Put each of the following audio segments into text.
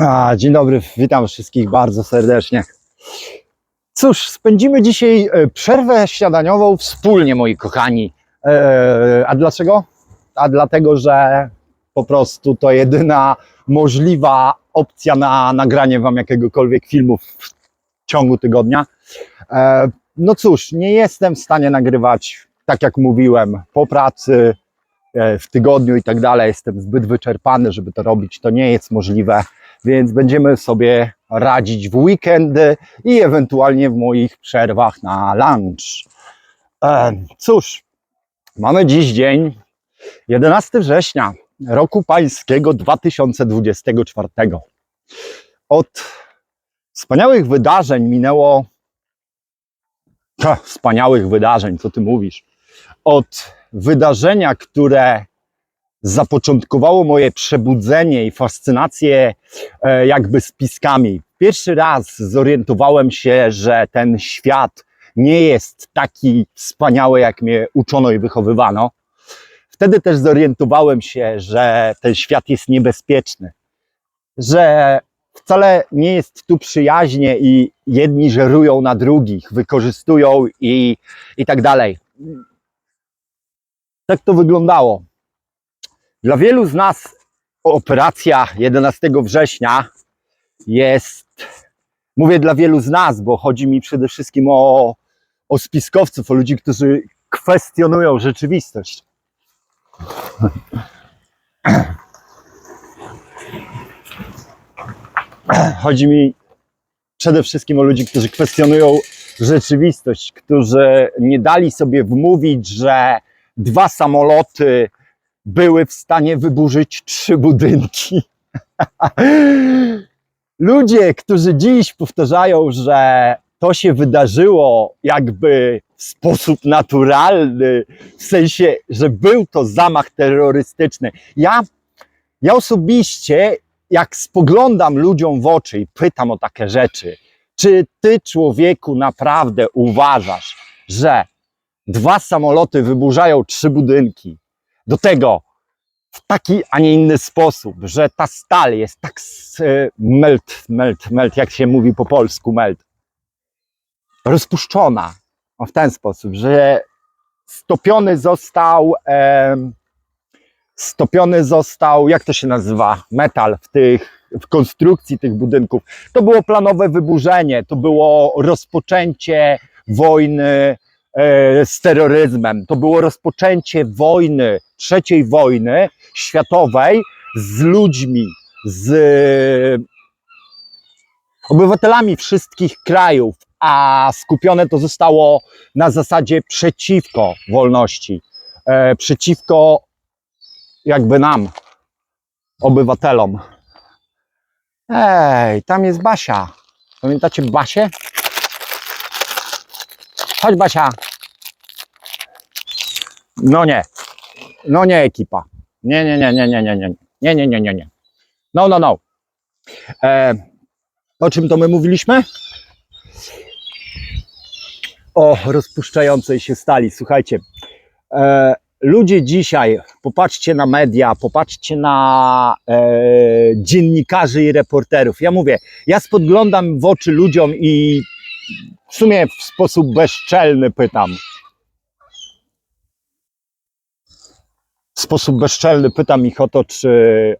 A, dzień dobry, witam wszystkich bardzo serdecznie. Cóż, spędzimy dzisiaj e, przerwę śniadaniową wspólnie, moi kochani. E, A dlaczego? A dlatego, że po prostu to jedyna możliwa opcja na nagranie Wam jakiegokolwiek filmu w ciągu tygodnia. E, No cóż, nie jestem w stanie nagrywać, tak jak mówiłem, po pracy, e, w tygodniu i tak dalej. Jestem zbyt wyczerpany, żeby to robić. To nie jest możliwe więc będziemy sobie radzić w weekendy i ewentualnie w moich przerwach na lunch. E, cóż, mamy dziś dzień 11 września roku pańskiego 2024. Od wspaniałych wydarzeń minęło. Ha, wspaniałych wydarzeń, co ty mówisz? Od wydarzenia, które zapoczątkowało moje przebudzenie i fascynację e, jakby spiskami. Pierwszy raz zorientowałem się, że ten świat nie jest taki wspaniały, jak mnie uczono i wychowywano. Wtedy też zorientowałem się, że ten świat jest niebezpieczny, że wcale nie jest tu przyjaźnie i jedni żerują na drugich, wykorzystują i, i tak dalej. Tak to wyglądało. Dla wielu z nas operacja 11 września jest, mówię dla wielu z nas, bo chodzi mi przede wszystkim o, o spiskowców, o ludzi, którzy kwestionują rzeczywistość. Chodzi mi przede wszystkim o ludzi, którzy kwestionują rzeczywistość, którzy nie dali sobie wmówić, że dwa samoloty były w stanie wyburzyć trzy budynki. Ludzie, którzy dziś powtarzają, że to się wydarzyło jakby w sposób naturalny, w sensie, że był to zamach terrorystyczny. Ja, ja osobiście, jak spoglądam ludziom w oczy i pytam o takie rzeczy, czy ty, człowieku, naprawdę uważasz, że dwa samoloty wyburzają trzy budynki, do tego w taki, a nie inny sposób, że ta stal jest tak e, melt, melt, melt, jak się mówi po polsku, melt, rozpuszczona w ten sposób, że stopiony został, em, stopiony został, jak to się nazywa, metal w tych, w konstrukcji tych budynków. To było planowe wyburzenie, to było rozpoczęcie wojny e, z terroryzmem. To było rozpoczęcie wojny, trzeciej wojny światowej z ludźmi, z obywatelami wszystkich krajów, a skupione to zostało na zasadzie przeciwko wolności, e, przeciwko jakby nam, obywatelom. Ej, tam jest Basia. Pamiętacie Basię? Chodź Basia. No nie. No nie ekipa. Nie, nie, nie, nie, nie, nie, nie. Nie, nie, nie, nie, nie. No, no, no. E, o czym to my mówiliśmy? O rozpuszczającej się stali. Słuchajcie, e, ludzie dzisiaj, popatrzcie na media, popatrzcie na e, dziennikarzy i reporterów. Ja mówię, ja spoglądam w oczy ludziom i w sumie w sposób bezczelny pytam. W sposób bezczelny pytam ich o to, czy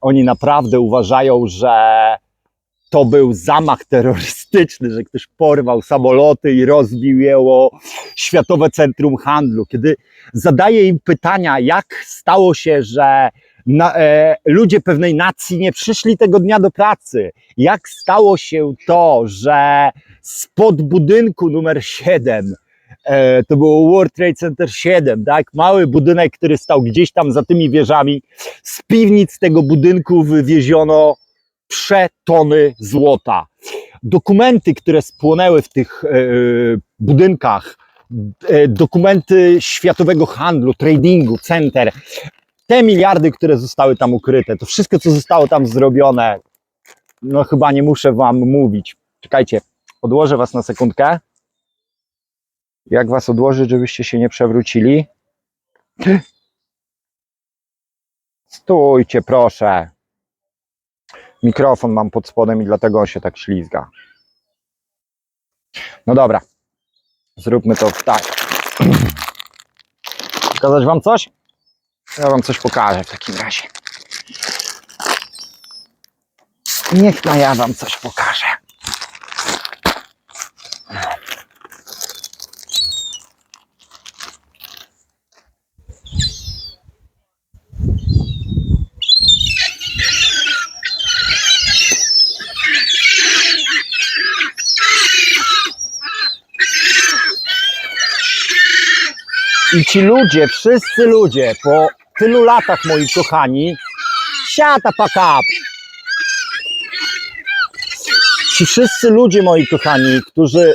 oni naprawdę uważają, że to był zamach terrorystyczny, że ktoś porwał samoloty i rozbił je o Światowe Centrum Handlu. Kiedy zadaję im pytania, jak stało się, że na, e, ludzie pewnej nacji nie przyszli tego dnia do pracy, jak stało się to, że spod budynku numer 7 e, to było World Trade Center 7, tak? Mały budynek, który stał gdzieś tam za tymi wieżami. Z piwnic tego budynku wywieziono przetony złota. Dokumenty, które spłonęły w tych e, budynkach, e, dokumenty światowego handlu, tradingu, center, te miliardy, które zostały tam ukryte, to wszystko, co zostało tam zrobione, no chyba nie muszę wam mówić. Czekajcie, odłożę was na sekundkę. Jak was odłożyć, żebyście się nie przewrócili? Stójcie, proszę. Mikrofon mam pod spodem i dlatego on się tak ślizga. No dobra. Zróbmy to tak. Pokazać wam coś? Ja wam coś pokażę w takim razie. Niech no ja wam coś pokażę. I ci ludzie, wszyscy ludzie, po tylu latach, moi kochani, siata pack up. Ci wszyscy ludzie, moi kochani, którzy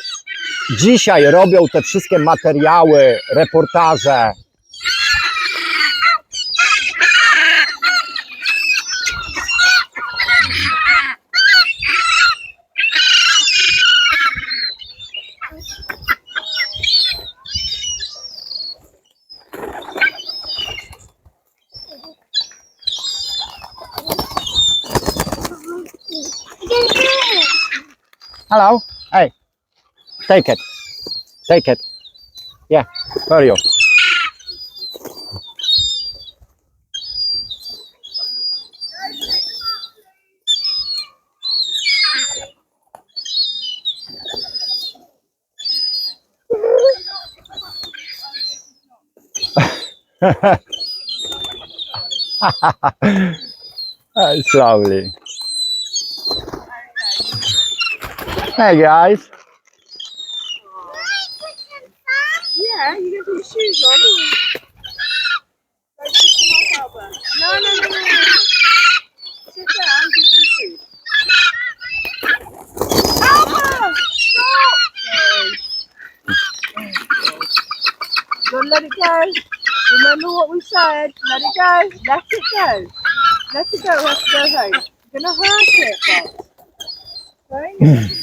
dzisiaj robią te wszystkie materiały, reportaże, Hello. Hey. Take it. Take it. Yeah. Where are you? That's lovely. Hey guys. Yeah, you your shoes on. To. No, no, no. Sit down! Don't let it go. Remember what we said. Let it go. Let it go. Let it go. We have to go home. You're gonna hurt it, but. Right?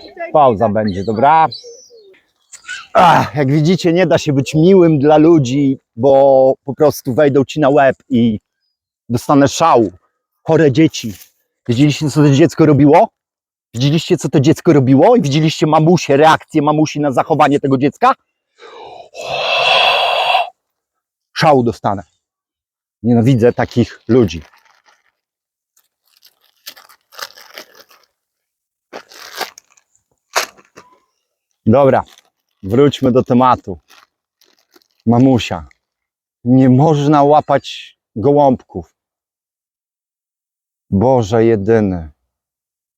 To take Pauza będzie, dobra? Ach, jak widzicie, nie da się być miłym dla ludzi, bo po prostu wejdą ci na łeb i dostanę szału. Chore dzieci. Widzieliście, co to dziecko robiło? Widzieliście, co to dziecko robiło? I widzieliście mamusię, reakcję mamusi na zachowanie tego dziecka? Szału dostanę. Nienawidzę takich ludzi. Dobra, wróćmy do tematu. Mamusia. Nie można łapać gołąbków. Boże jedyny.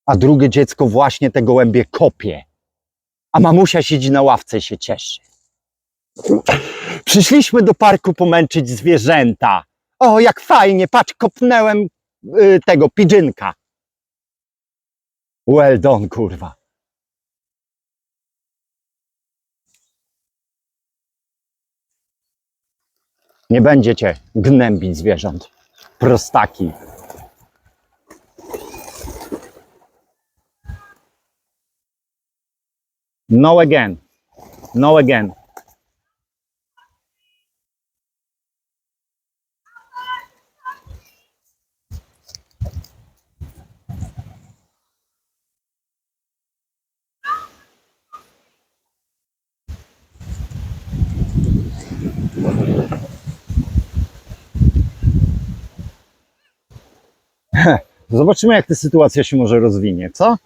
A drugie dziecko właśnie te gołębie kopie. A mamusia siedzi na ławce i się cieszy. Przyszliśmy do parku pomęczyć zwierzęta. O, jak fajnie, patrz, kopnęłem y, tego pidżynka. Well done, kurwa. Nie będziecie gnębić zwierząt. Prostaki. No again. No again. Zobaczymy, jak ta sytuacja się może rozwinie, co?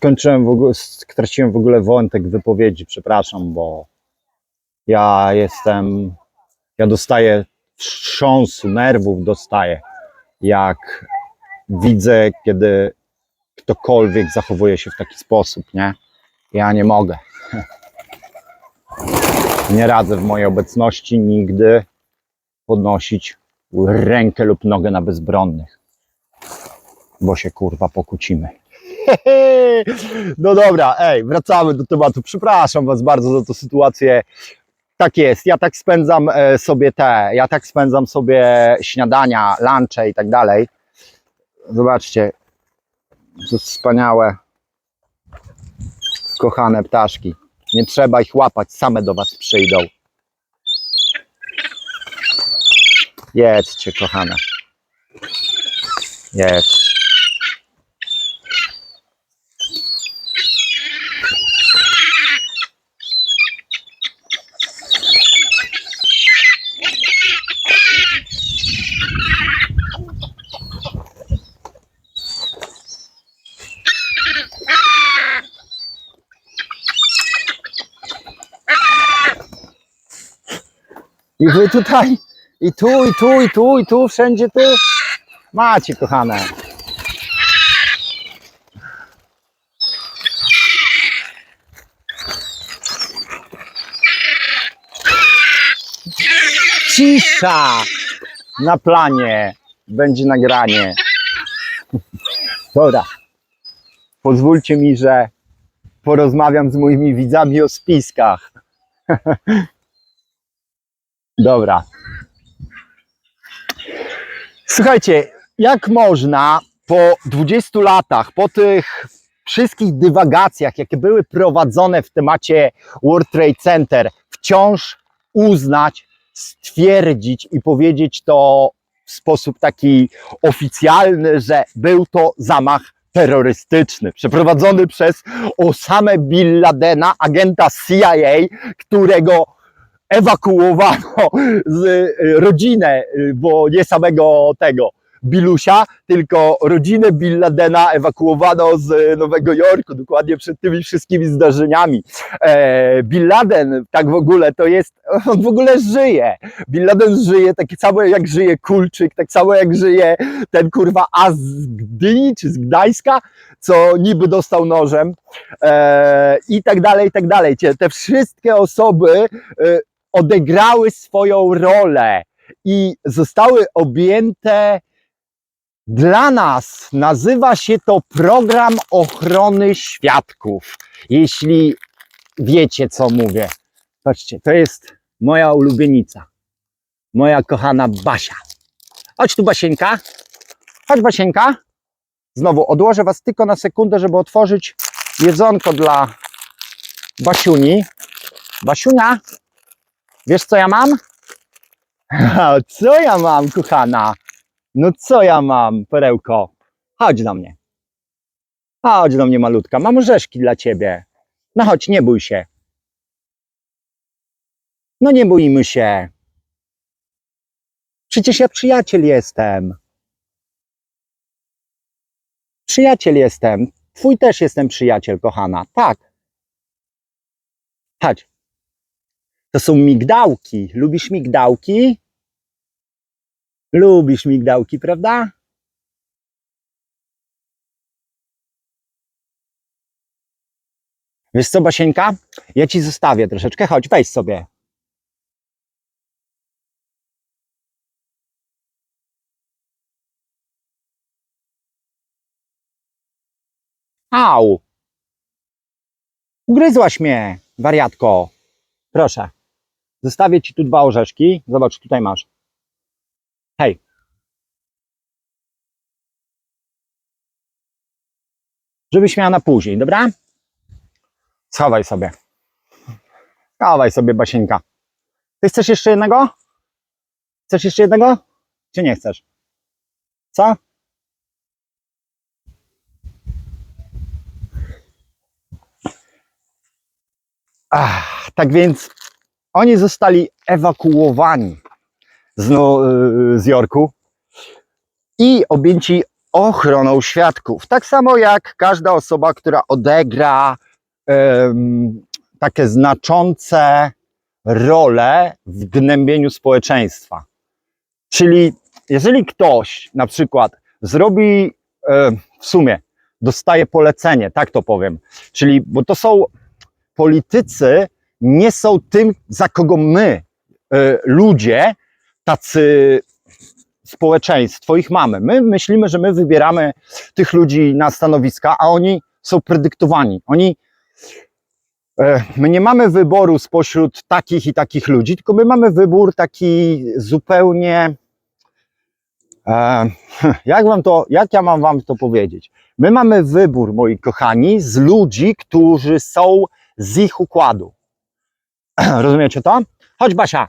Skończyłem w ogóle, straciłem w ogóle wątek wypowiedzi, przepraszam, bo ja jestem, ja dostaję wstrząsu, nerwów dostaję, jak widzę, kiedy ktokolwiek zachowuje się w taki sposób, nie? Ja nie mogę. Nie radzę w mojej obecności nigdy podnosić rękę lub nogę na bezbronnych, bo się kurwa pokłócimy. No dobra, ej, wracamy do tematu. Przepraszam Was bardzo za tę sytuację. Tak jest, ja tak spędzam e, sobie te, ja tak spędzam sobie śniadania, lunche i tak dalej. Zobaczcie, to wspaniałe, kochane ptaszki. Nie trzeba ich łapać, same do Was przyjdą. Jedzcie, kochane. Jedź. Wy tutaj, i tu, i tu, i tu, i tu, wszędzie tu. Macie, kochane. Cisza na planie. Będzie nagranie. Dobra. Pozwólcie mi, że porozmawiam z moimi widzami o spiskach. Dobra. Słuchajcie, jak można po 20 latach, po tych wszystkich dywagacjach, jakie były prowadzone w temacie World Trade Center, wciąż uznać, stwierdzić i powiedzieć to w sposób taki oficjalny, że był to zamach terrorystyczny, przeprowadzony przez Osamę Bin Ladena, agenta CIA, którego ewakuowano z y, rodzinę, y, bo nie samego tego Bilusia, tylko rodzinę Bin Ladena ewakuowano z y, Nowego Jorku, dokładnie przed tymi wszystkimi zdarzeniami. E, Bin Laden, tak w ogóle, to jest, on w ogóle żyje. Bin Laden żyje tak samo jak żyje Kulczyk, tak samo jak żyje ten kurwa A z Gdyni czy z Gdańska, co niby dostał nożem e, i tak dalej, i tak dalej. Te wszystkie osoby e, odegrały swoją rolę i zostały objęte dla nas nazywa się to program ochrony świadków. Jeśli wiecie, co mówię. Patrzcie, to jest moja ulubienica. Moja kochana Basia. Chodź tu, Basieńka. Chodź, Basieńka. Znowu odłożę Was tylko na sekundę, żeby otworzyć jedzonko dla Basiuni. Basiunia, Wiesz co ja mam? Co ja mam, kochana? No co ja mam, perełko? Chodź do mnie. Chodź do mnie, malutka. Mam orzeszki dla ciebie. No chodź, nie bój się. No nie bójmy się. Przecież ja przyjaciel jestem. Przyjaciel jestem. Twój też jestem przyjaciel, kochana. Tak. Chodź. To są migdałki. Lubisz migdałki? Lubisz migdałki, prawda? Wiesz co, Basieńka? Ja ci zostawię troszeczkę. Chodź, weź sobie. Au! Ugryzłaś mnie, wariatko. Proszę. Zostawię ci tu dwa orzeszki. Zobacz, tutaj masz. Hej. Żebyś miała na później, dobra? Schowaj sobie. Schowaj sobie, Basieńka. Ty chcesz jeszcze jednego? Chcesz jeszcze jednego? Czy nie chcesz? Co? Ach, tak więc oni zostali ewakuowani z, no, z Jorku i objęci ochroną świadków. Tak samo jak każda osoba, która odegra em, takie znaczące role w gnębieniu społeczeństwa. Czyli jeżeli ktoś na przykład zrobi e, w sumie, dostaje polecenie, tak to powiem, czyli, bo to są politycy, nie są tym, za kogo my, e, ludzie, tacy społeczeństwo ich mamy. My myślimy, że my wybieramy tych ludzi na stanowiska, a oni są predyktowani. Oni e, My nie mamy wyboru spośród takich i takich ludzi, tylko my mamy wybór taki zupełnie. E, jak, wam to, jak ja mam wam to powiedzieć? My mamy wybór, moi kochani, z ludzi, którzy są z ich układu. Rozumiecie to? Chodź, Basia.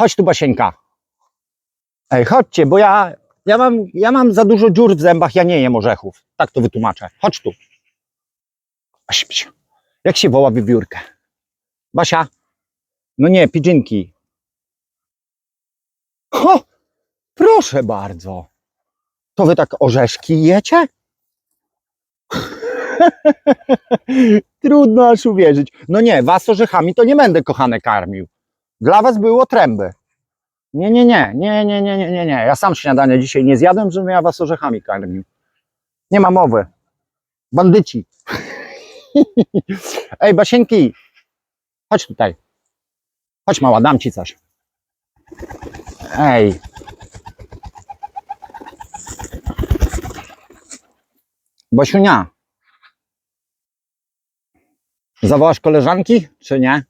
Chodź tu, Basieńka. Ej, chodźcie, bo ja, ja, mam, ja mam za dużo dziur w zębach, ja nie jem orzechów. Tak to wytłumaczę. Chodź tu. Jak się woła wiewiórkę? Basia? No nie, pidzynki. Ho! Proszę bardzo. To wy tak orzeszki jecie? Trudno aż uwierzyć. No nie, was orzechami to nie będę kochane karmił. Dla was było tręby. Nie, nie, nie, nie, nie, nie, nie, nie, nie. Ja sam śniadania dzisiaj nie zjadłem, żebym ja was orzechami karmił. Nie ma mowy. Bandyci. Ej, Basieńki, chodź tutaj. Chodź mała, dam ci coś. Ej. Basiunia. Zawołasz koleżanki, czy nie?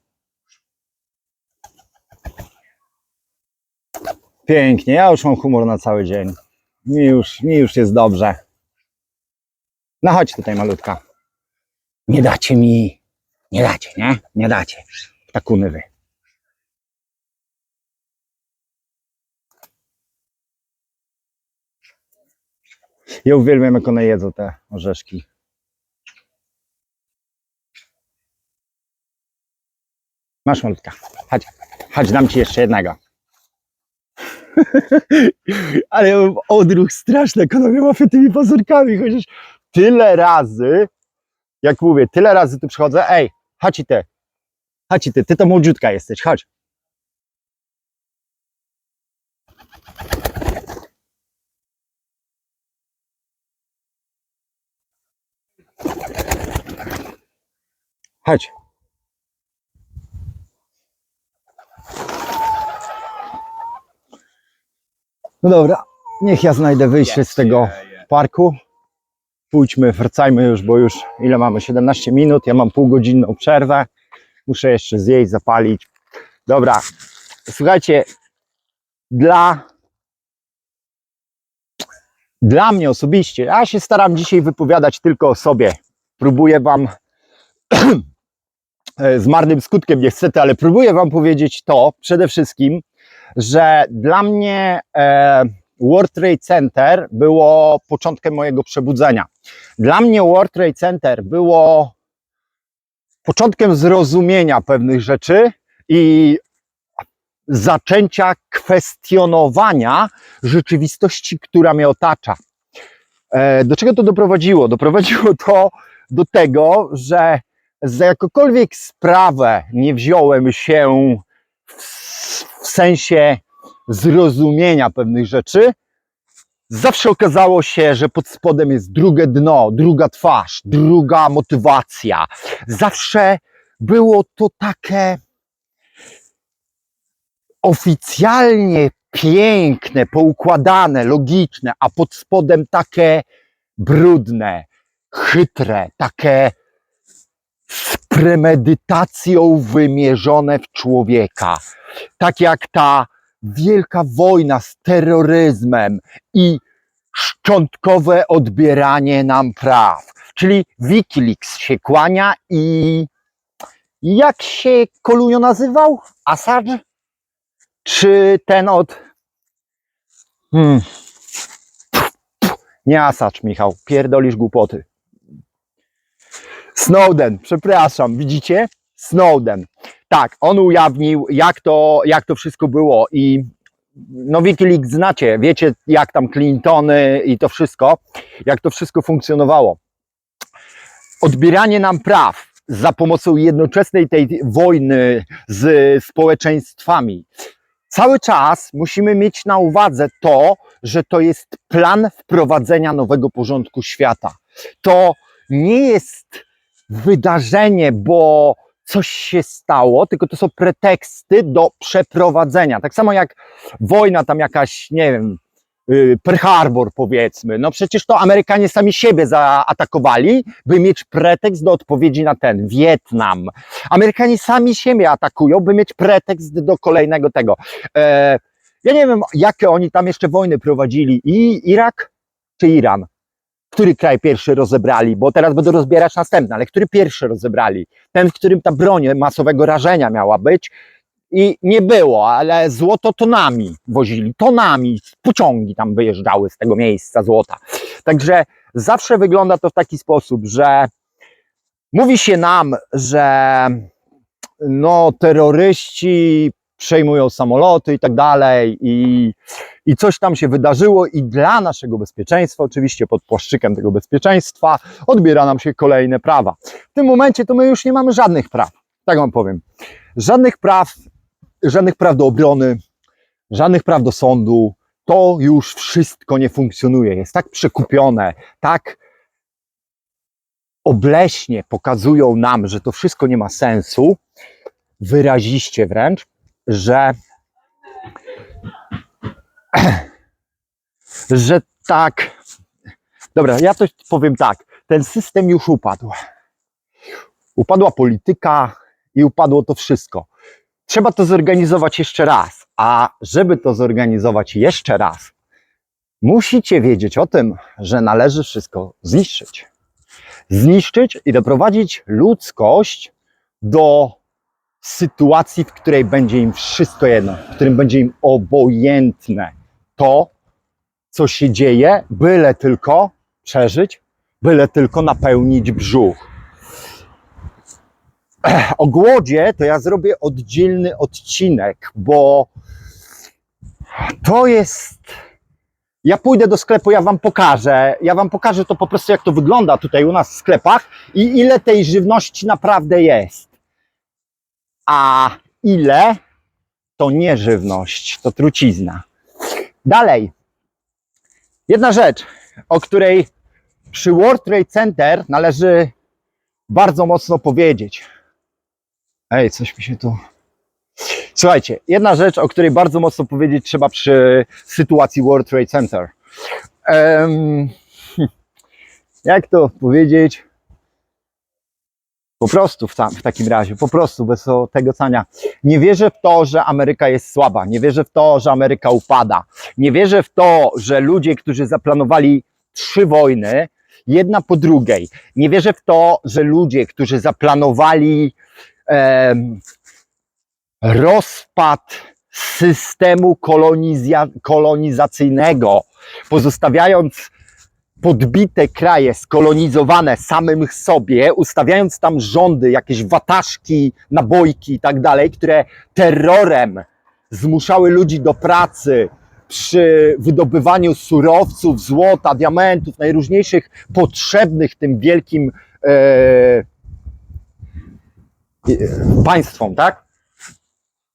Pięknie, ja już mam humor na cały dzień. Mi już, mi już jest dobrze. No chodź tutaj, malutka. Nie dacie mi. Nie dacie, nie? Nie dacie. Takuny wy. Ja uwielbiam, jak one jedzą te orzeszki. Masz malutka. Chodź, chodź, dam ci jeszcze jednego. Ale odruch straszny, mnie łapie tymi pazurkami, chociaż tyle razy, jak mówię, tyle razy tu przychodzę, ej, chodź i ty, chodź i ty, ty to młodziutka jesteś, chodź. Chodź. No dobra, niech ja znajdę wyjście z tego parku. Pójdźmy, wracajmy już, bo już ile mamy? 17 minut. Ja mam półgodzinną przerwę. Muszę jeszcze zjeść, zapalić. Dobra, słuchajcie, dla, dla mnie osobiście, ja się staram dzisiaj wypowiadać tylko o sobie. Próbuję Wam e, z marnym skutkiem niestety, ale próbuję Wam powiedzieć to przede wszystkim, że dla mnie e, World Trade Center było początkiem mojego przebudzenia. Dla mnie World Trade Center było początkiem zrozumienia pewnych rzeczy i zaczęcia kwestionowania rzeczywistości, która mnie otacza. E, Do czego to doprowadziło? Doprowadziło to do tego, że za jakąkolwiek sprawę nie wziąłem się w, w sensie zrozumienia pewnych rzeczy, zawsze okazało się, że pod spodem jest drugie dno, druga twarz, druga motywacja. Zawsze było to takie oficjalnie piękne, poukładane, logiczne, a pod spodem takie brudne, chytre, takie z premedytacją wymierzone w człowieka. Tak jak ta wielka wojna z terroryzmem i szczątkowe odbieranie nam praw. Czyli Wikileaks się kłania i jak się Kolujo nazywał? Assange? Czy ten od... Hmm. Nie Assange, Michał, pierdolisz głupoty. Snowden, przepraszam, widzicie? Snowden. Tak, on ujawnił, jak to, jak to wszystko było i no Wikileaks znacie, wiecie jak tam Clintony i to wszystko, jak to wszystko funkcjonowało. Odbieranie nam praw za pomocą jednoczesnej tej wojny z społeczeństwami. Cały czas musimy mieć na uwadze to, że to jest plan wprowadzenia nowego porządku świata. To nie jest wydarzenie, bo coś się stało, tylko to są preteksty do przeprowadzenia. Tak samo jak wojna tam jakaś, nie wiem, y, Pearl Harbor powiedzmy. No przecież to Amerykanie sami siebie zaatakowali, by mieć pretekst do odpowiedzi na ten Wietnam. Amerykanie sami siebie atakują, by mieć pretekst do kolejnego tego. E, ja nie wiem, jakie oni tam jeszcze wojny prowadzili. I Irak czy Iran? Który kraj pierwszy rozebrali? Bo teraz będą rozbierać następny, ale który pierwszy rozebrali? Ten, w którym ta broń masowego rażenia miała być. I nie było, ale złoto tonami wozili, tonami, pociągi tam wyjeżdżały z tego miejsca złota. Także zawsze wygląda to w taki sposób, że mówi się nam, że no, terroryści przejmują samoloty i tak dalej, i, i coś tam się wydarzyło, i dla naszego bezpieczeństwa, oczywiście pod płaszczykiem tego bezpieczeństwa, odbiera nam się kolejne prawa. W tym momencie to my już nie mamy żadnych praw, tak wam powiem. Żadnych praw, żadnych praw do obrony, żadnych praw do sądu. To już wszystko nie funkcjonuje. Jest tak przekupione, tak obleśnie pokazują nam, że to wszystko nie ma sensu, wyraziście wręcz, że, że tak. Dobra, ja to powiem tak. Ten system już upadł. Upadła polityka i upadło to wszystko. Trzeba to zorganizować jeszcze raz. A żeby to zorganizować jeszcze raz, musicie wiedzieć o tym, że należy wszystko zniszczyć. Zniszczyć i doprowadzić ludzkość do sytuacji, w której będzie im wszystko jedno, w którym będzie im obojętne to, co się dzieje, byle tylko przeżyć, byle tylko napełnić brzuch. O głodzie to ja zrobię oddzielny odcinek, bo to jest. Ja pójdę do sklepu, ja wam pokażę. Ja wam pokażę to po prostu, jak to wygląda tutaj u nas w sklepach i ile tej żywności naprawdę jest. A ile to nie żywność, to trucizna. Dalej. Jedna rzecz, o której przy World Trade Center należy bardzo mocno powiedzieć. Ej, coś mi się tu. Słuchajcie, jedna rzecz, o której bardzo mocno powiedzieć trzeba przy sytuacji World Trade Center. Em, jak to powiedzieć? Po prostu w, ta, w takim razie, po prostu bez tego cania. Nie wierzę w to, że Ameryka jest słaba. Nie wierzę w to, że Ameryka upada. Nie wierzę w to, że ludzie, którzy zaplanowali trzy wojny, jedna po drugiej. Nie wierzę w to, że ludzie, którzy zaplanowali em, rozpad systemu kolonizacyjnego, pozostawiając podbite kraje skolonizowane samym sobie, ustawiając tam rządy, jakieś wataszki, nabojki i tak dalej, które terrorem zmuszały ludzi do pracy przy wydobywaniu surowców, złota, diamentów, najróżniejszych potrzebnych tym wielkim e, e, państwom, tak?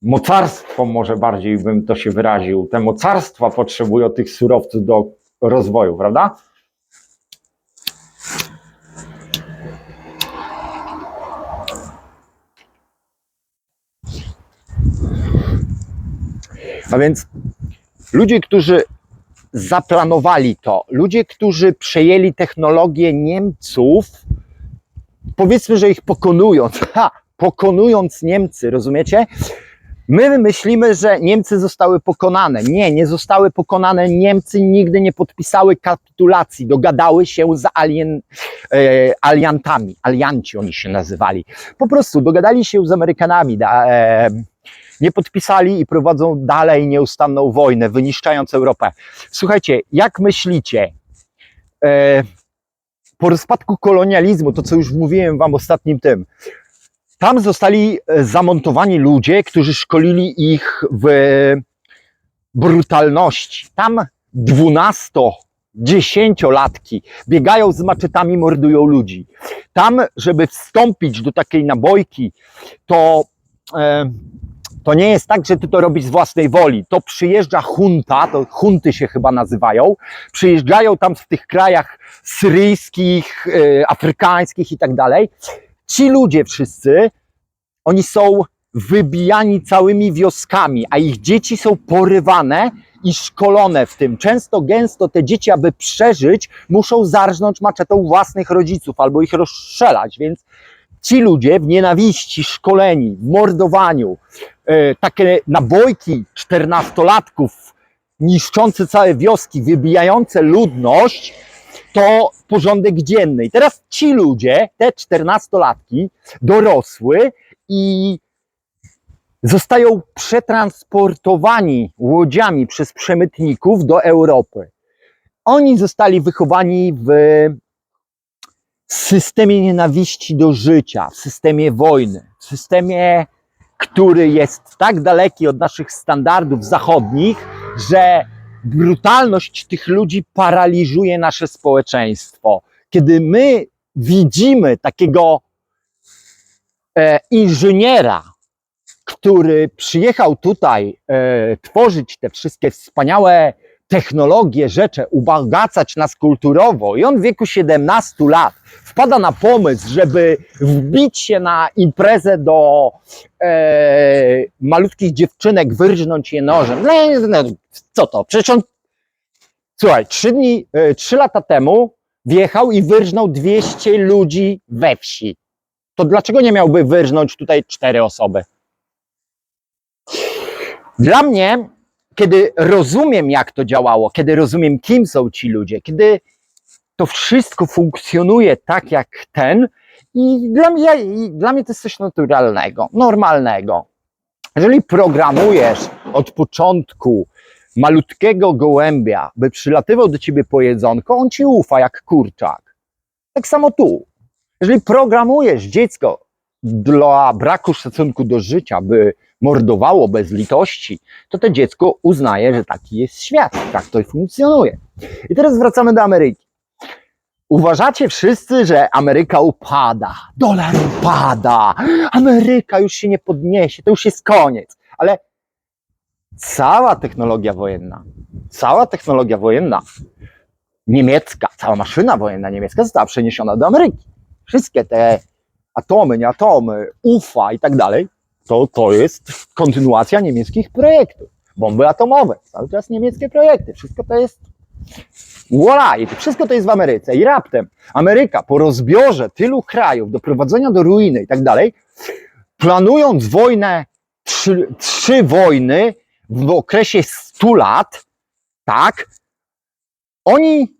Mocarstwom może bardziej bym to się wyraził. Te mocarstwa potrzebują tych surowców do rozwoju, prawda? A więc ludzie, którzy zaplanowali to, ludzie, którzy przejęli technologię Niemców, powiedzmy, że ich pokonując, ha, pokonując Niemcy, rozumiecie? My myślimy, że Niemcy zostały pokonane. Nie, nie zostały pokonane. Niemcy nigdy nie podpisały kapitulacji, dogadały się z alien, e, aliantami. Alianci oni się nazywali. Po prostu dogadali się z Amerykanami. Da, e, nie podpisali i prowadzą dalej nieustanną wojnę, wyniszczając Europę. Słuchajcie, jak myślicie, e, po rozpadku kolonializmu, to co już mówiłem wam ostatnim tym, tam zostali e, zamontowani ludzie, którzy szkolili ich w brutalności. Tam 12, dziesięciolatki biegają z maczetami, mordują ludzi. Tam, żeby wstąpić do takiej nabojki, to e, to nie jest tak, że ty to robisz z własnej woli. To przyjeżdża hunta, to hunty się chyba nazywają, przyjeżdżają tam w tych krajach syryjskich, e, afrykańskich i tak dalej. Ci ludzie wszyscy oni są wybijani całymi wioskami, a ich dzieci są porywane i szkolone w tym. Często, gęsto te dzieci, aby przeżyć, muszą zarżnąć maczetą własnych rodziców albo ich rozstrzelać, więc ci ludzie w nienawiści, szkoleni, w mordowaniu, e, takie nabojki czternastolatków niszczące całe wioski, wybijające ludność, to porządek dzienny. I teraz ci ludzie, te czternastolatki, dorosły i zostają przetransportowani łodziami przez przemytników do Europy. Oni zostali wychowani w systemie nienawiści do życia, w systemie wojny, w systemie, który jest tak daleki od naszych standardów zachodnich, że brutalność tych ludzi paraliżuje nasze społeczeństwo. Kiedy my widzimy takiego e, inżyniera, który przyjechał tutaj e, tworzyć te wszystkie wspaniałe technologie, rzeczy, ubogacać nas kulturowo i on w wieku 17 lat wpada na pomysł, żeby wbić się na imprezę do e, malutkich dziewczynek, wyrżnąć je nożem. No, no, co to? Przecież on, słuchaj, trzy dni, e, trzy lata temu wjechał i wyrżnął 200 ludzi we wsi. To dlaczego nie miałby wyrżnąć tutaj cztery osoby? Dla mnie, kiedy rozumiem, jak to działało, kiedy rozumiem, kim są ci ludzie, kiedy to wszystko funkcjonuje tak jak ten, i dla mnie, i dla mnie to jest coś naturalnego, normalnego. Jeżeli programujesz od początku malutkiego gołębia, by przylatywał do ciebie po jedzonko, on ci ufa jak kurczak. Tak samo tu. Jeżeli programujesz dziecko dla braku szacunku do życia, by mordowało bez litości, to to dziecko uznaje, że taki jest świat, tak to funkcjonuje. I teraz wracamy do Ameryki. Uważacie wszyscy, że Ameryka upada, dolar upada, Ameryka już się nie podniesie, to już jest koniec. Ale cała technologia wojenna, cała technologia wojenna niemiecka, cała maszyna wojenna niemiecka została przeniesiona do Ameryki. Wszystkie te atomy, nie atomy, UFA i tak dalej, to, to jest kontynuacja niemieckich projektów. Bomby atomowe, cały czas niemieckie projekty, wszystko to jest Voila! I wszystko to jest w Ameryce. I raptem Ameryka po rozbiorze tylu krajów, doprowadzenia do ruiny i tak dalej, planując wojnę, trzy, trzy wojny w okresie 100 lat, tak, oni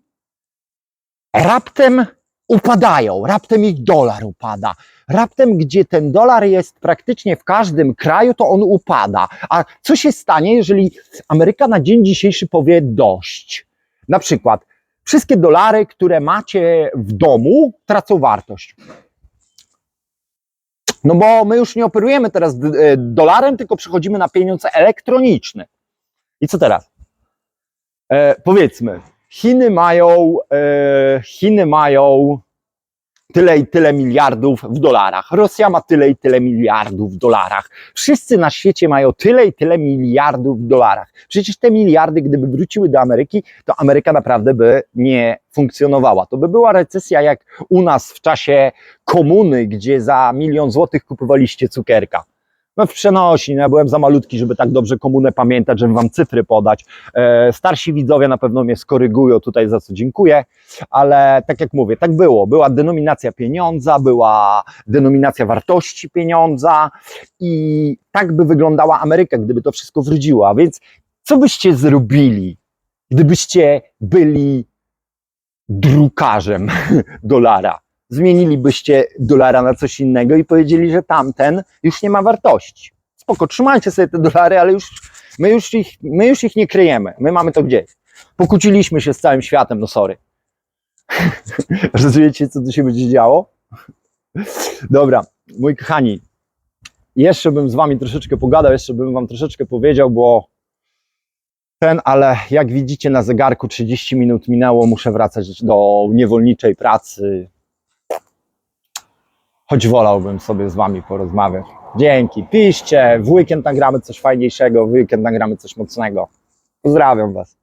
raptem upadają, raptem ich dolar upada. Raptem, gdzie ten dolar jest praktycznie w każdym kraju, to on upada. A co się stanie, jeżeli Ameryka na dzień dzisiejszy powie dość? Na przykład, wszystkie dolary, które macie w domu, tracą wartość. No bo my już nie operujemy teraz e, dolarem, tylko przechodzimy na pieniądz elektroniczny. I co teraz? E, powiedzmy, Chiny mają, e, Chiny mają tyle i tyle miliardów w dolarach. Rosja ma tyle i tyle miliardów w dolarach. Wszyscy na świecie mają tyle i tyle miliardów w dolarach. Przecież te miliardy, gdyby wróciły do Ameryki, to Ameryka naprawdę by nie funkcjonowała. To by była recesja jak u nas w czasie komuny, gdzie za milion złotych kupowaliście cukierka. No w przenosi, no ja byłem za malutki, żeby tak dobrze komunę pamiętać, żeby wam cyfry podać. E, starsi widzowie na pewno mnie skorygują tutaj, za co dziękuję, ale tak jak mówię, tak było. Była denominacja pieniądza, była denominacja wartości pieniądza i tak by wyglądała Ameryka, gdyby to wszystko wróciło. A więc co byście zrobili, gdybyście byli drukarzem dolara? Zmienilibyście dolara na coś innego i powiedzieli, że tamten już nie ma wartości. Spoko, trzymajcie sobie te dolary, ale już, my, już ich, my już ich nie kryjemy. My mamy to gdzieś. Pokłóciliśmy się z całym światem, no sorry. Rozumiecie, co tu się będzie działo? Dobra, moi kochani, jeszcze bym z wami troszeczkę pogadał, jeszcze bym wam troszeczkę powiedział, bo ten, ale jak widzicie na zegarku 30 minut minęło, muszę wracać do niewolniczej pracy. Choć wolałbym sobie z wami porozmawiać. Dzięki, piszcie, w weekend nagramy coś fajniejszego, w weekend nagramy coś mocnego. Pozdrawiam was.